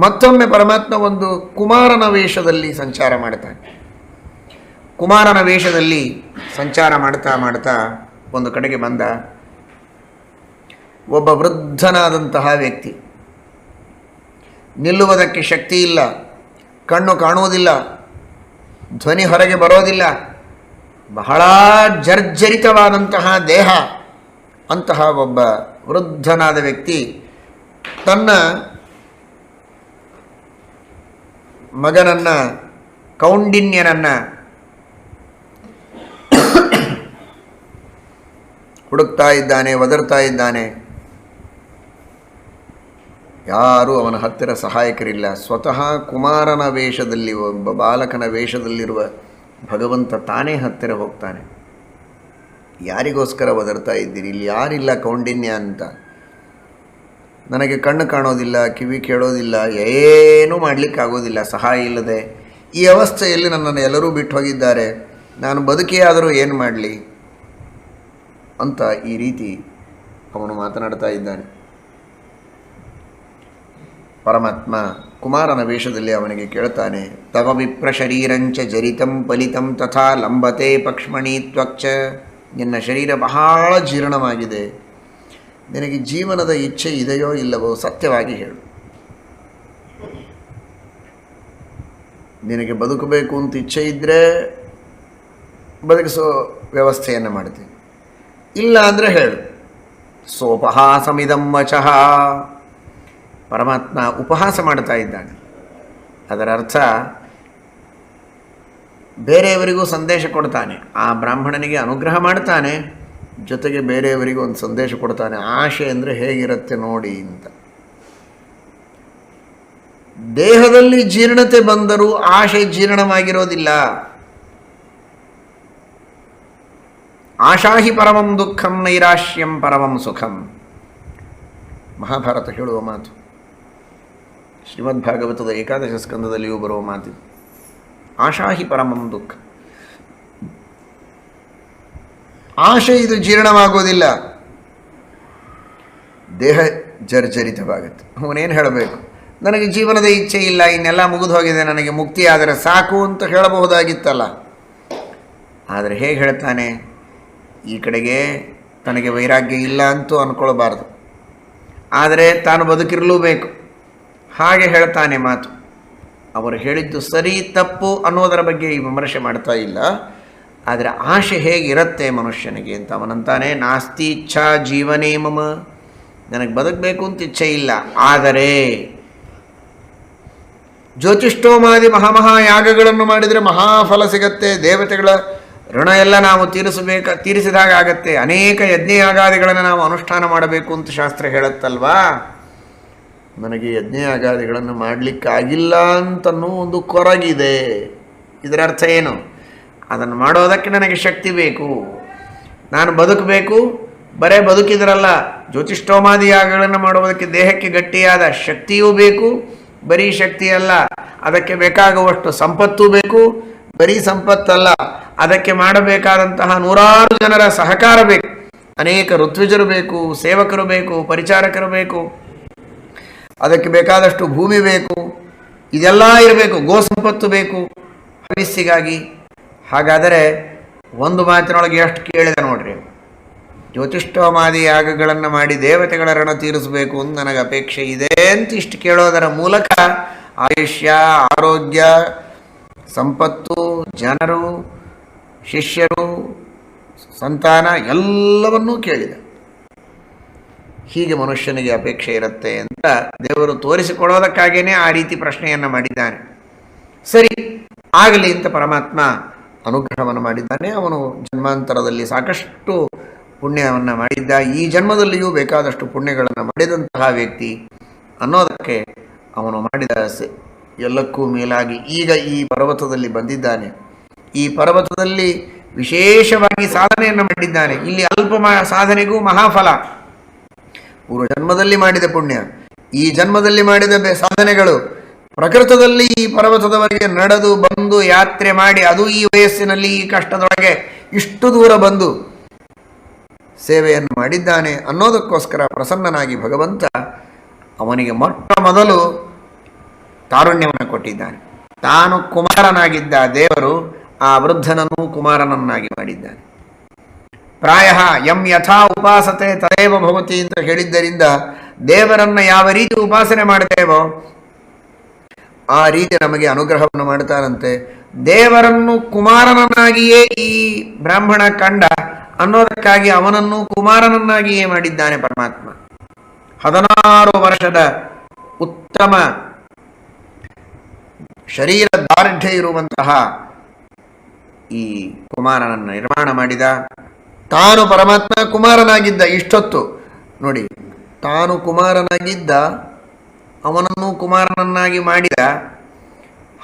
ಮತ್ತೊಮ್ಮೆ ಪರಮಾತ್ಮ ಒಂದು ಕುಮಾರನ ವೇಷದಲ್ಲಿ ಸಂಚಾರ ಮಾಡ್ತಾನೆ ಕುಮಾರನ ವೇಷದಲ್ಲಿ ಸಂಚಾರ ಮಾಡ್ತಾ ಮಾಡ್ತಾ ಒಂದು ಕಡೆಗೆ ಬಂದ ಒಬ್ಬ ವೃದ್ಧನಾದಂತಹ ವ್ಯಕ್ತಿ. ನಿಲ್ಲುವುದಕ್ಕೆ ಶಕ್ತಿ ಇಲ್ಲ, ಕಣ್ಣು ಕಾಣುವುದಿಲ್ಲ, ಧ್ವನಿ ಹೊರಗೆ ಬರೋದಿಲ್ಲ, ಬಹಳ ಜರ್ಜರಿತವಾದಂತಹ ದೇಹ ಅಂತಹ ಒಬ್ಬ ವೃದ್ಧನಾದ ವ್ಯಕ್ತಿ ತನ್ನ ಮಗನನ್ನ, ಕೌಂಡಿನ್ಯನನ್ನ ಹುಡುಕ್ತಾ ಇದ್ದಾನೆ, ಒದರ್ತಾ ಇದ್ದಾನೆ. ಯಾರೂ ಅವನ ಹತ್ತಿರ ಸಹಾಯಕರಿಲ್ಲ. ಸ್ವತಃ ಕುಮಾರನ ವೇಷದಲ್ಲಿ, ಒಬ್ಬ ಬಾಲಕನ ವೇಷದಲ್ಲಿರುವ ಭಗವಂತ ತಾನೇ ಹತ್ತಿರ ಹೋಗ್ತಾನೆ. ಯಾರಿಗೋಸ್ಕರ ಒದರ್ತಾ ಇದ್ದೀರಿ? ಇಲ್ಲಿ ಯಾರಿಲ್ಲ ಕೌಂಡಿನ್ಯ ಅಂತ. ನನಗೆ ಕಣ್ಣು ಕಾಣೋದಿಲ್ಲ, ಕಿವಿ ಕೇಳೋದಿಲ್ಲ, ಏನೂ ಮಾಡಲಿಕ್ಕಾಗೋದಿಲ್ಲ, ಸಹಾಯ ಇಲ್ಲದೆ. ಈ ಅವಸ್ಥೆಯಲ್ಲಿ ನನ್ನನ್ನು ಎಲ್ಲರೂ ಬಿಟ್ಟು ಹೋಗಿದ್ದಾರೆ. ನಾನು ಬದುಕಿಯಾದರೂ ಏನು ಮಾಡಲಿ? ಅಂತ ಈ ರೀತಿ ಅವನು ಮಾತನಾಡ್ತಾ ಇದ್ದಾನೆ. ಪರಮಾತ್ಮ ಕುಮಾರನ ವೇಷದಲ್ಲಿ ಅವನಿಗೆ ಕೇಳ್ತಾನೆ, ತವ ವಿಪ್ರ ಶರೀರಂಚ ಜರಿತಂ ಫಲಿತಂ ತಥಾ ಲಂಬತೆ ಪಕ್ಷ್ಮಣಿ ತ್ವಕ್ಷ ನಿನ್ನ ಶರೀರ ಬಹಳ ಜೀರ್ಣವಾಗಿದೆ. ನಿನಗೆ ಜೀವನದ ಇಚ್ಛೆ ಇದೆಯೋ ಇಲ್ಲವೋ ಸತ್ಯವಾಗಿ ಹೇಳು. ನಿನಗೆ ಬದುಕಬೇಕು ಅಂತ ಇಚ್ಛೆ ಇದ್ದರೆ ಬದುಕಿಸೋ ವ್ಯವಸ್ಥೆಯನ್ನು ಮಾಡ್ತೀನಿ. ಇಲ್ಲ ಅಂದರೆ ಹೇಳು. ಸೋಪಹಾಸಮಿದಂ ವಚಃ. ಪರಮಾತ್ಮ ಉಪಹಾಸ ಮಾಡ್ತಾ ಇದ್ದಾನೆ. ಅದರ ಅರ್ಥ ಬೇರೆಯವರಿಗೂ ಸಂದೇಶ ಕೊಡ್ತಾನೆ. ಆ ಬ್ರಾಹ್ಮಣನಿಗೆ ಅನುಗ್ರಹ ಮಾಡ್ತಾನೆ. ಜೊತೆಗೆ ಬೇರೆಯವರಿಗೆ ಒಂದು ಸಂದೇಶ ಕೊಡ್ತಾನೆ, ಆಶೆ ಅಂದರೆ ಹೇಗಿರುತ್ತೆ ನೋಡಿ ಅಂತ. ದೇಹದಲ್ಲಿ ಜೀರ್ಣತೆ ಬಂದರೂ ಆಶೆ ಜೀರ್ಣವಾಗಿರೋದಿಲ್ಲ. ಆಶಾಹಿ ಪರಮಂ ದುಃಖಂ ನೈರಾಶ್ಯಂ ಪರಮಂ ಸುಖಂ. ಮಹಾಭಾರತ ಹೇಳುವ ಮಾತು. ಶ್ರೀಮದ್ ಭಾಗವತದ ಏಕಾದಶ ಸ್ಕಂದದಲ್ಲಿಯೂ ಬರುವ ಮಾತು ಆಶಾಹಿ ಪರಮಂ ದುಃಖ. ಆಶೆ ಇದು ಜೀರ್ಣವಾಗೋದಿಲ್ಲ. ದೇಹ ಜರ್ಜರಿತವಾಗುತ್ತೆ. ಅವನೇನು ಹೇಳಬೇಕು? ನನಗೆ ಜೀವನದ ಇಚ್ಛೆ ಇಲ್ಲ, ಇನ್ನೆಲ್ಲ ಮುಗಿದು ಹೋಗಿದೆ, ನನಗೆ ಮುಕ್ತಿ ಆದರೆ ಸಾಕು ಅಂತ ಹೇಳಬಹುದಾಗಿತ್ತಲ್ಲ. ಆದರೆ ಹೇಗೆ ಹೇಳ್ತಾನೆ? ಈ ಕಡೆಗೆ ತನಗೆ ವೈರಾಗ್ಯ ಇಲ್ಲ ಅಂತೂ ಅಂದ್ಕೊಳ್ಬಾರ್ದು ಆದರೆ ತಾನು ಬದುಕಿರಲೂಬೇಕು. ಹಾಗೆ ಹೇಳ್ತಾನೆ ಮಾತು. ಅವರು ಹೇಳಿದ್ದು ಸರಿ, ತಪ್ಪು ಅನ್ನೋದರ ಬಗ್ಗೆ ಈ ವಿಮರ್ಶೆ ಮಾಡ್ತಾ ಇಲ್ಲ. ಆದರೆ ಆಶೆ ಹೇಗಿರುತ್ತೆ ಮನುಷ್ಯನಿಗೆ ಅಂತ ಅವನಂತಾನೆ, ನಾಸ್ತಿ ಇಚ್ಛಾ ಜೀವನೇ ಮಮ. ನನಗೆ ಬದುಕಬೇಕು ಅಂತ ಇಚ್ಛೆ ಇಲ್ಲ, ಆದರೆ ಜ್ಯೋತಿಷ್ಠೋಮಾದಿ ಮಹಾಮಹಾಯಾಗಗಳನ್ನು ಮಾಡಿದರೆ ಮಹಾಫಲ ಸಿಗತ್ತೆ, ದೇವತೆಗಳ ಋಣ ಎಲ್ಲ ನಾವು ತೀರಿಸಬೇಕ, ತೀರಿಸಿದಾಗ ಆಗತ್ತೆ. ಅನೇಕ ಯಜ್ಞಯಾಗಾದಿಗಳನ್ನು ನಾವು ಅನುಷ್ಠಾನ ಮಾಡಬೇಕು ಅಂತ ಶಾಸ್ತ್ರ ಹೇಳುತ್ತಲ್ವಾ? ನನಗೆ ಯಜ್ಞಯಾಗಾದಿಗಳನ್ನು ಮಾಡಲಿಕ್ಕಾಗಿಲ್ಲ ಅಂತನೂ ಒಂದು ಕೊರಗಿದೆ. ಇದರ ಅರ್ಥ ಏನು? ಅದನ್ನು ಮಾಡೋದಕ್ಕೆ ನನಗೆ ಶಕ್ತಿ ಬೇಕು. ನಾನು ಬದುಕಬೇಕು. ಬರೇ ಬದುಕಿದ್ರಲ್ಲ ಜ್ಯೋತಿಷ್ಠೋಮಾದಿ ಯಾಗಗಳನ್ನು ಮಾಡುವುದಕ್ಕೆ ದೇಹಕ್ಕೆ ಗಟ್ಟಿಯಾದ ಶಕ್ತಿಯೂ ಬೇಕು. ಬರೀ ಶಕ್ತಿಯಲ್ಲ, ಅದಕ್ಕೆ ಬೇಕಾಗುವಷ್ಟು ಸಂಪತ್ತೂ ಬೇಕು. ಬರೀ ಸಂಪತ್ತಲ್ಲ, ಅದಕ್ಕೆ ಮಾಡಬೇಕಾದಂತಹ ನೂರಾರು ಜನರ ಸಹಕಾರ ಬೇಕು. ಅನೇಕ ಋತ್ವಿಜರು ಬೇಕು, ಸೇವಕರು ಬೇಕು, ಪರಿಚಾರಕರು ಬೇಕು. ಅದಕ್ಕೆ ಬೇಕಾದಷ್ಟು ಭೂಮಿ ಬೇಕು. ಇದೆಲ್ಲ ಇರಬೇಕು. ಗೋ ಸಂಪತ್ತು ಬೇಕು. ಹವಿಸ್ಸಿಗಾಗಿ ಹಾಗಾದರೆ ಒಂದು ಮಾತಿನೊಳಗೆ ಎಷ್ಟು ಕೇಳಿದೆ ನೋಡ್ರಿ. ಜ್ಯೋತಿಷ್ಠೋಮಾದಿ ಯಾಗಗಳನ್ನು ಮಾಡಿ ದೇವತೆಗಳ ರಣ ತೀರಿಸಬೇಕು ಅಂತ ನನಗೆ ಅಪೇಕ್ಷೆ ಇದೆ ಅಂತ ಇಷ್ಟು ಕೇಳೋದರ ಮೂಲಕ ಆಯುಷ್ಯ, ಆರೋಗ್ಯ, ಸಂಪತ್ತು, ಜನರು, ಶಿಷ್ಯರು, ಸಂತಾನ ಎಲ್ಲವನ್ನೂ ಕೇಳಿದೆ. ಹೀಗೆ ಮನುಷ್ಯನಿಗೆ ಅಪೇಕ್ಷೆ ಇರುತ್ತೆ ಅಂತ ದೇವರು ತೋರಿಸಿಕೊಡೋದಕ್ಕಾಗಿಯೇ ಆ ರೀತಿ ಪ್ರಶ್ನೆಯನ್ನು ಮಾಡಿದ್ದಾನೆ ಸರಿ, ಆಗಲಿ ಅಂತ ಪರಮಾತ್ಮ ಅನುಗ್ರಹವನ್ನು ಮಾಡಿದ್ದಾನೆ. ಅವನು ಜನ್ಮಾಂತರದಲ್ಲಿ ಸಾಕಷ್ಟು ಪುಣ್ಯವನ್ನು ಮಾಡಿದ್ದ. ಈ ಜನ್ಮದಲ್ಲಿಯೂ ಬೇಕಾದಷ್ಟು ಪುಣ್ಯಗಳನ್ನು ಮಾಡಿದಂತಹ ವ್ಯಕ್ತಿ ಅನ್ನೋದಕ್ಕೆ ಅವನು ಮಾಡಿದ ಎಲ್ಲಕ್ಕೂ ಮೇಲಾಗಿ ಈಗ ಈ ಪರ್ವತದಲ್ಲಿ ಬಂದಿದ್ದಾನೆ. ಈ ಪರ್ವತದಲ್ಲಿ ವಿಶೇಷವಾಗಿ ಸಾಧನೆಯನ್ನು ಮಾಡಿದ್ದಾನೆ. ಇಲ್ಲಿ ಅಲ್ಪ ಸಾಧನೆಗೂ ಮಹಾಫಲ. ಪೂರ್ವ ಜನ್ಮದಲ್ಲಿ ಮಾಡಿದ ಪುಣ್ಯ. ಈ ಜನ್ಮದಲ್ಲಿ ಮಾಡಿದ ಸಾಧನೆಗಳು ಪ್ರಕೃತದಲ್ಲಿ ಈ ಪರ್ವತದವರೆಗೆ ನಡೆದು ಬಂದು ಯಾತ್ರೆ ಮಾಡಿ ಅದು ಈ ವಯಸ್ಸಿನಲ್ಲಿ ಈ ಕಷ್ಟದೊಳಗೆ ಇಷ್ಟು ದೂರ ಬಂದು ಸೇವೆಯನ್ನು ಮಾಡಿದ್ದಾನೆ ಅನ್ನೋದಕ್ಕೋಸ್ಕರ ಪ್ರಸನ್ನನಾಗಿ ಭಗವಂತ ಅವನಿಗೆ ಮೊಟ್ಟ ಮೊದಲು ತಾರುಣ್ಯವನ್ನು ಕೊಟ್ಟಿದ್ದಾನೆ. ತಾನು ಕುಮಾರನಾಗಿದ್ದ ದೇವರು ಆ ವೃದ್ಧನನ್ನು ಕುಮಾರನನ್ನಾಗಿ ಮಾಡಿದ್ದಾನೆ. ಪ್ರಾಯ ಎಂ ಯಥಾ ಉಪಾಸತೆ ತದೇವ ಭವತಿ ಅಂತ ಹೇಳಿದ್ದರಿಂದ ದೇವರನ್ನ ಯಾವ ರೀತಿ ಉಪಾಸನೆ ಮಾಡ್ತೇವೋ ಆ ರೀತಿ ನಮಗೆ ಅನುಗ್ರಹವನ್ನು ಮಾಡ್ತಾರಂತೆ ದೇವರನ್ನು ಕುಮಾರನನ್ನಾಗಿಯೇ ಈ ಬ್ರಾಹ್ಮಣ ಕಂಡ ಅನ್ನೋದಕ್ಕಾಗಿ ಅವನನ್ನು ಕುಮಾರನನ್ನಾಗಿಯೇ ಮಾಡಿದ್ದಾನೆ ಪರಮಾತ್ಮ. ಹದಿನಾರು ವರ್ಷದ ಉತ್ತಮ ಶರೀರ ದಾರ್ಢ್ಯ ಇರುವಂತಹ ಈ ಕುಮಾರನನ್ನು ನಿರ್ಮಾಣ ಮಾಡಿದ. ತಾನು ಪರಮಾತ್ಮ ಕುಮಾರನಾಗಿದ್ದ ಇಷ್ಟೊತ್ತು. ನೋಡಿ, ತಾನು ಕುಮಾರನಾಗಿದ್ದ ಅವನನ್ನು ಕುಮಾರನನ್ನಾಗಿ ಮಾಡಿದ.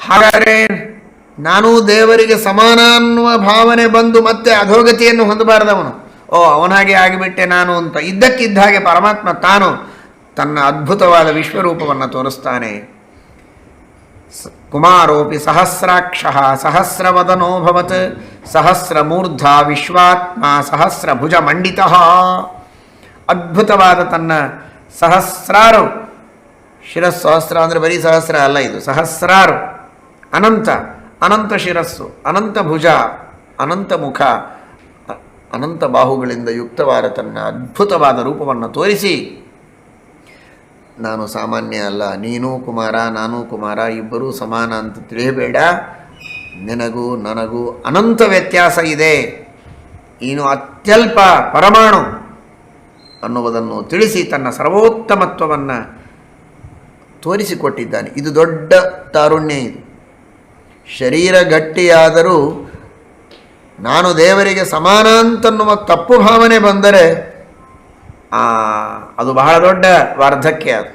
ಹಾಗಾದರೆ ನಾನು ದೇವರಿಗೆ ಸಮಾನ ಅನ್ನುವ ಭಾವನೆ ಬಂದು ಮತ್ತೆ ಅಧೋಗತಿಯನ್ನು ಹೊಂದಬಾರದವನು. ಓ ಅವನಾಗೆ ಆಗಿಬಿಟ್ಟೆ ನಾನು ಅಂತ. ಇದ್ದಕ್ಕಿದ್ದ ಹಾಗೆ ಪರಮಾತ್ಮ ತಾನು ತನ್ನ ಅದ್ಭುತವಾದ ವಿಶ್ವರೂಪವನ್ನು ತೋರಿಸ್ತಾನೆ. ಕುಮಾರೋಪಿ ಸಹಸ್ರಾಕ್ಷ ಸಹಸ್ರವದನೋಭವತ್ ಸಹಸ್ರಮೂರ್ಧ ವಿಶ್ವಾತ್ಮ ಸಹಸ್ರಭುಜ ಮಂಡಿತ ಅದ್ಭುತವಾದ ತನ್ನ ಸಹಸ್ರಾರು ಶಿರಸ್ಸು ಸಹಸ್ರ ಅಂದರೆ ಬರೀ ಸಹಸ್ರ ಅಲ್ಲ ಇದು. ಸಹಸ್ರಾರು. ಅನಂತ. ಅನಂತ ಶಿರಸ್ಸು. ಅನಂತ ಭುಜ. ಅನಂತ ಮುಖ. ಅನಂತ ಬಾಹುಗಳಿಂದ ಯುಕ್ತವಾದ ತನ್ನ ಅದ್ಭುತವಾದ ರೂಪವನ್ನು ತೋರಿಸಿ. ನಾನು ಸಾಮಾನ್ಯ ಅಲ್ಲ. ನೀನೂ ಕುಮಾರ, ನಾನು ಕುಮಾರ, ಇಬ್ಬರೂ ಸಮಾನ ಅಂತ ತಿಳಿಯಬೇಡ. ನಿನಗೂ, ನನಗೂ ಅನಂತ ವ್ಯತ್ಯಾಸ ಇದೆ. ನೀನು ಅತ್ಯಲ್ಪ ಪರಮಾಣು ಅನ್ನುವುದನ್ನು ತಿಳಿಸಿ ತನ್ನ ಸರ್ವೋತ್ತಮತ್ವವನ್ನು ತೋರಿಸಿಕೊಟ್ಟಿದ್ದಾನೆ. ಇದು ದೊಡ್ಡ ತಾರುಣ್ಯ ಇದು. ಶರೀರ ಗಟ್ಟಿಯಾದರೂ ನಾನು ದೇವರಿಗೆ ಸಮಾನ ಅಂತನ್ನುವ ತಪ್ಪು ಭಾವನೆ ಬಂದರೆ ಅದು ಬಹಳ ದೊಡ್ಡ ವಾರ್ಧಕ್ಯ ಅದು.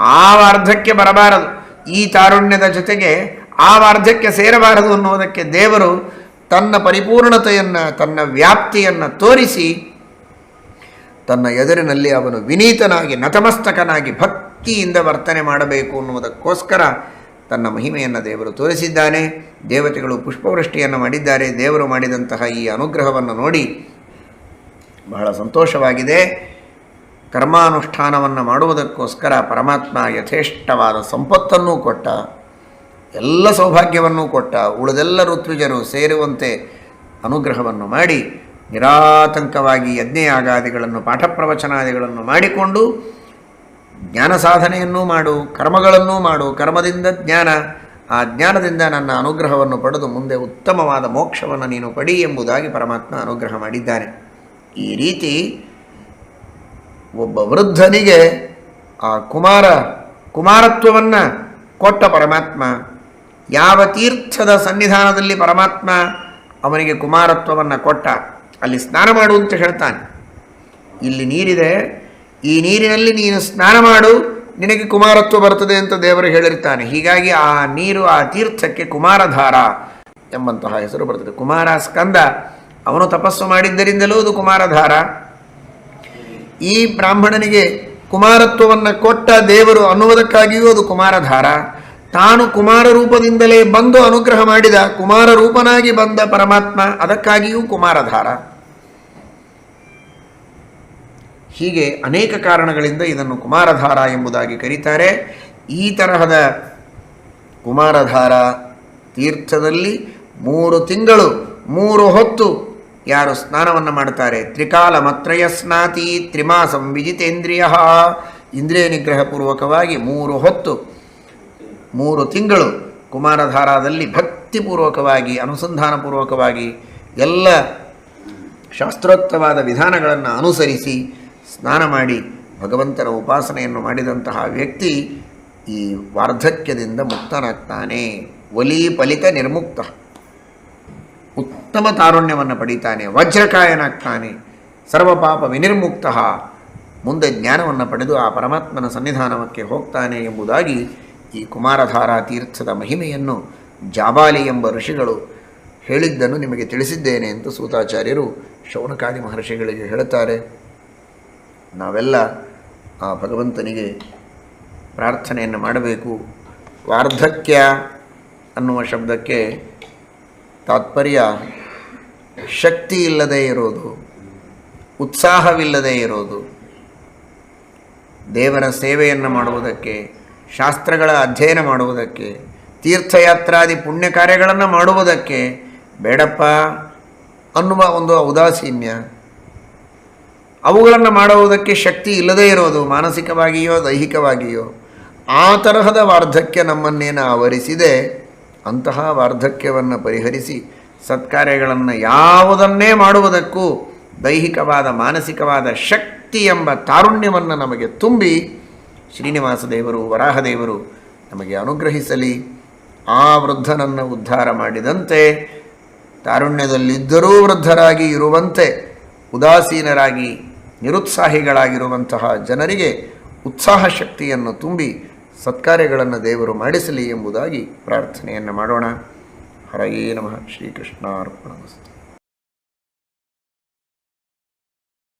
ಆ ವಾರ್ಧಕ್ಯ ಬರಬಾರದು. ಈ ತಾರುಣ್ಯದ ಜೊತೆಗೆ ಆ ವಾರ್ಧಕ್ಯ ಸೇರಬಾರದು ಅನ್ನುವುದಕ್ಕೆ ದೇವರು ತನ್ನ ಪರಿಪೂರ್ಣತೆಯನ್ನು, ತನ್ನ ವ್ಯಾಪ್ತಿಯನ್ನು ತೋರಿಸಿ, ತನ್ನ ಎದುರಿನಲ್ಲಿ ಅವನು ವಿನೀತನಾಗಿ, ನತಮಸ್ತಕನಾಗಿ ಭಕ್ತಿಯಿಂದ ವರ್ತನೆ ಮಾಡಬೇಕು ಅನ್ನುವುದಕ್ಕೋಸ್ಕರ ತನ್ನ ಮಹಿಮೆಯನ್ನು ದೇವರು ತೋರಿಸಿದ್ದಾನೆ. ದೇವತೆಗಳು ಪುಷ್ಪವೃಷ್ಟಿಯನ್ನು ಮಾಡಿದ್ದಾರೆ. ದೇವರು ಮಾಡಿದಂತಹ ಈ ಅನುಗ್ರಹವನ್ನು ನೋಡಿ ಬಹಳ ಸಂತೋಷವಾಗಿದೆ. ಕರ್ಮಾನುಷ್ಠಾನವನ್ನು ಮಾಡುವುದಕ್ಕೋಸ್ಕರ ಪರಮಾತ್ಮ ಯಥೇಷ್ಟವಾದ ಸಂಪತ್ತನ್ನು ಕೊಟ್ಟ, ಎಲ್ಲ ಸೌಭಾಗ್ಯವನ್ನೂ ಕೊಟ್ಟ, ಉಳಿದೆಲ್ಲ ಋತ್ವಿಜರು ಸೇರುವಂತೆ ಅನುಗ್ರಹವನ್ನು ಮಾಡಿ, ನಿರಾತಂಕವಾಗಿ ಯಜ್ಞಯಾಗಾದಿಗಳನ್ನು ಪಾಠ ಪ್ರವಚನಾದಿಗಳನ್ನು ಮಾಡಿಕೊಂಡು ಜ್ಞಾನ ಸಾಧನೆಯನ್ನೂ ಮಾಡು, ಕರ್ಮಗಳನ್ನೂ ಮಾಡು, ಕರ್ಮದಿಂದ ಜ್ಞಾನ, ಆ ಜ್ಞಾನದಿಂದ ನನ್ನ ಅನುಗ್ರಹವನ್ನು ಪಡೆದು ಮುಂದೆ ಉತ್ತಮವಾದ ಮೋಕ್ಷವನ್ನು ನೀನು ಪಡಿ ಎಂಬುದಾಗಿ ಪರಮಾತ್ಮ ಅನುಗ್ರಹ ಮಾಡಿದ್ದಾನೆ. ಈ ರೀತಿ ಒಬ್ಬ ವೃದ್ಧನಿಗೆ ಆ ಕುಮಾರ, ಕುಮಾರತ್ವವನ್ನು ಕೊಟ್ಟ ಪರಮಾತ್ಮ, ಯಾವ ತೀರ್ಥದ ಸನ್ನಿಧಾನದಲ್ಲಿ ಪರಮಾತ್ಮ ಅವನಿಗೆ ಕುಮಾರತ್ವವನ್ನು ಕೊಟ್ಟ, ಅಲ್ಲಿ ಸ್ನಾನ ಮಾಡು ಅಂತ ಹೇಳ್ತಾನೆ. ಇಲ್ಲಿ ನೀರಿದೆ ಈ ನೀರಿನಲ್ಲಿ ನೀನು ಸ್ನಾನ ಮಾಡು, ನಿನಗೆ ಕುಮಾರತ್ವ ಬರ್ತದೆ ಅಂತ ದೇವರು ಹೇಳಿರ್ತಾನೆ. ಹೀಗಾಗಿ ಆ ನೀರು ಆ ತೀರ್ಥಕ್ಕೆ ಕುಮಾರಧಾರ ಎಂಬಂತಹ ಹೆಸರು ಬರ್ತದೆ. ಕುಮಾರ ಸ್ಕಂದ, ಅವನು ತಪಸ್ಸು ಮಾಡಿದ್ದರಿಂದಲೂ ಅದು ಕುಮಾರಧಾರ. ಈ ಬ್ರಾಹ್ಮಣನಿಗೆ ಕುಮಾರತ್ವವನ್ನು ಕೊಟ್ಟ ದೇವರು ಅನ್ನುವುದಕ್ಕಾಗಿಯೂ ಅದು ಕುಮಾರಧಾರ. ತಾನು ಕುಮಾರ ರೂಪದಿಂದಲೇ ಬಂದು ಅನುಗ್ರಹ ಮಾಡಿದ ಕುಮಾರ ರೂಪನಾಗಿ ಬಂದ ಪರಮಾತ್ಮ ಅದಕ್ಕಾಗಿಯೂ ಕುಮಾರಧಾರ. ಹೀಗೆ ಅನೇಕ ಕಾರಣಗಳಿಂದ ಇದನ್ನು ಕುಮಾರಧಾರ ಎಂಬುದಾಗಿ ಕರೀತಾರೆ. ಈ ತರಹದ ಕುಮಾರಧಾರ ತೀರ್ಥದಲ್ಲಿ ಮೂರು ತಿಂಗಳು, ಮೂರು ಹೊತ್ತು ಯಾರು ಸ್ನಾನವನ್ನು ಮಾಡ್ತಾರೆ ತ್ರಿಕಾಲ ಮತ್ರಯ ಸ್ನಾತಿ ತ್ರಿಮಾಸಂ ವಿಜಿತೇಂದ್ರಿಯ. ಇಂದ್ರಿಯ ನಿಗ್ರಹಪೂರ್ವಕವಾಗಿ ಮೂರು ಹೊತ್ತು, ಮೂರು ತಿಂಗಳು ಕುಮಾರಧಾರಾದಲ್ಲಿ ಭಕ್ತಿಪೂರ್ವಕವಾಗಿ, ಅನುಸಂಧಾನಪೂರ್ವಕವಾಗಿ ಎಲ್ಲ ಶಾಸ್ತ್ರೋಕ್ತವಾದ ವಿಧಾನಗಳನ್ನು ಅನುಸರಿಸಿ ಸ್ನಾನ ಮಾಡಿ ಭಗವಂತನ ಉಪಾಸನೆಯನ್ನು ಮಾಡಿದಂತಹ ವ್ಯಕ್ತಿ ಈ ವಾರ್ಧಕ್ಯದಿಂದ ಮುಕ್ತನಾಗ್ತಾನೆ. ಒಲಿ ಫಲಿತ ನಿರ್ಮುಕ್ತ. ಉತ್ತಮ ತಾರುಣ್ಯವನ್ನು ಪಡಿತಾನೆ. ವಜ್ರಕಾಯನಾಗ್ತಾನೆ. ಸರ್ವಪಾಪ ವಿನಿರ್ಮುಕ್ತ. ಮುಂದೆ ಜ್ಞಾನವನ್ನು ಪಡೆದು ಆ ಪರಮಾತ್ಮನ ಸನ್ನಿಧಾನಕ್ಕೆ ಹೋಗ್ತಾನೆ ಎಂಬುದಾಗಿ ಈ ಕುಮಾರಧಾರಾ ತೀರ್ಥದ ಮಹಿಮೆಯನ್ನು ಜಾಬಾಲಿ ಎಂಬ ಋಷಿಗಳು ಹೇಳಿದ್ದನ್ನು ನಿಮಗೆ ತಿಳಿಸಿದ್ದೇನೆ ಅಂತ ಸೂತಾಚಾರ್ಯರು ಶೌನಕಾದಿ ಮಹರ್ಷಿಗಳಿಗೆ ಹೇಳುತ್ತಾರೆ. ನಾವೆಲ್ಲ ಆ ಭಗವಂತನಿಗೆ ಪ್ರಾರ್ಥನೆಯನ್ನು ಮಾಡಬೇಕು. ವಾರ್ಧಕ್ಯ ಅನ್ನುವ ಶಬ್ದಕ್ಕೆ ತಾತ್ಪರ್ಯ ಶಕ್ತಿ ಇಲ್ಲದೆ ಇರೋದು, ಉತ್ಸಾಹವಿಲ್ಲದೆ ಇರೋದು. ದೇವರ ಸೇವೆಯನ್ನು ಮಾಡುವುದಕ್ಕೆ, ಶಾಸ್ತ್ರಗಳ ಅಧ್ಯಯನ ಮಾಡುವುದಕ್ಕೆ, ತೀರ್ಥಯಾತ್ರಾದಿ ಪುಣ್ಯ ಕಾರ್ಯಗಳನ್ನು ಮಾಡುವುದಕ್ಕೆ ಬೇಡಪ್ಪ ಅನ್ನುವ ಒಂದು ಔದಾಸೀನ್ಯ ಅವುಗಳನ್ನು ಮಾಡುವುದಕ್ಕೆ ಶಕ್ತಿ ಇಲ್ಲದೇ ಇರೋದು, ಮಾನಸಿಕವಾಗಿಯೋ, ದೈಹಿಕವಾಗಿಯೋ, ಆ ತರಹದ ವಾರ್ಧಕ್ಯ ನಮ್ಮನ್ನೇನು ಆವರಿಸಿದೆ, ಅಂತಹ ವಾರ್ಧಕ್ಯವನ್ನು ಪರಿಹರಿಸಿ ಸತ್ಕಾರ್ಯಗಳನ್ನು ಯಾವುದನ್ನೇ ಮಾಡುವುದಕ್ಕೂ ದೈಹಿಕವಾದ, ಮಾನಸಿಕವಾದ ಶಕ್ತಿ ಎಂಬ ತಾರುಣ್ಯವನ್ನು ನಮಗೆ ತುಂಬಿ ಶ್ರೀನಿವಾಸ ದೇವರು, ವರಾಹದೇವರು ನಮಗೆ ಅನುಗ್ರಹಿಸಲಿ. ಆ ವೃದ್ಧನನ್ನು ಉದ್ಧಾರ ಮಾಡಿದಂತೆ, ತಾರುಣ್ಯದಲ್ಲಿದ್ದರೂ ವೃದ್ಧರಾಗಿ ಇರುವಂತೆ, ಉದಾಸೀನರಾಗಿ ನಿರುತ್ಸಾಹಿಗಳಾಗಿರುವಂತಹ ಜನರಿಗೆ ಉತ್ಸಾಹ ಶಕ್ತಿಯನ್ನು ತುಂಬಿ ಸತ್ಕಾರ್ಯಗಳನ್ನು ದೇವರು ಮಾಡಿಸಲಿ ಎಂಬುದಾಗಿ ಪ್ರಾರ್ಥನೆಯನ್ನು ಮಾಡೋಣ. ಹರಯೇ ನಮಃ. ಶ್ರೀಕೃಷ್ಣಾರ್ಪಣಮಸ್ತು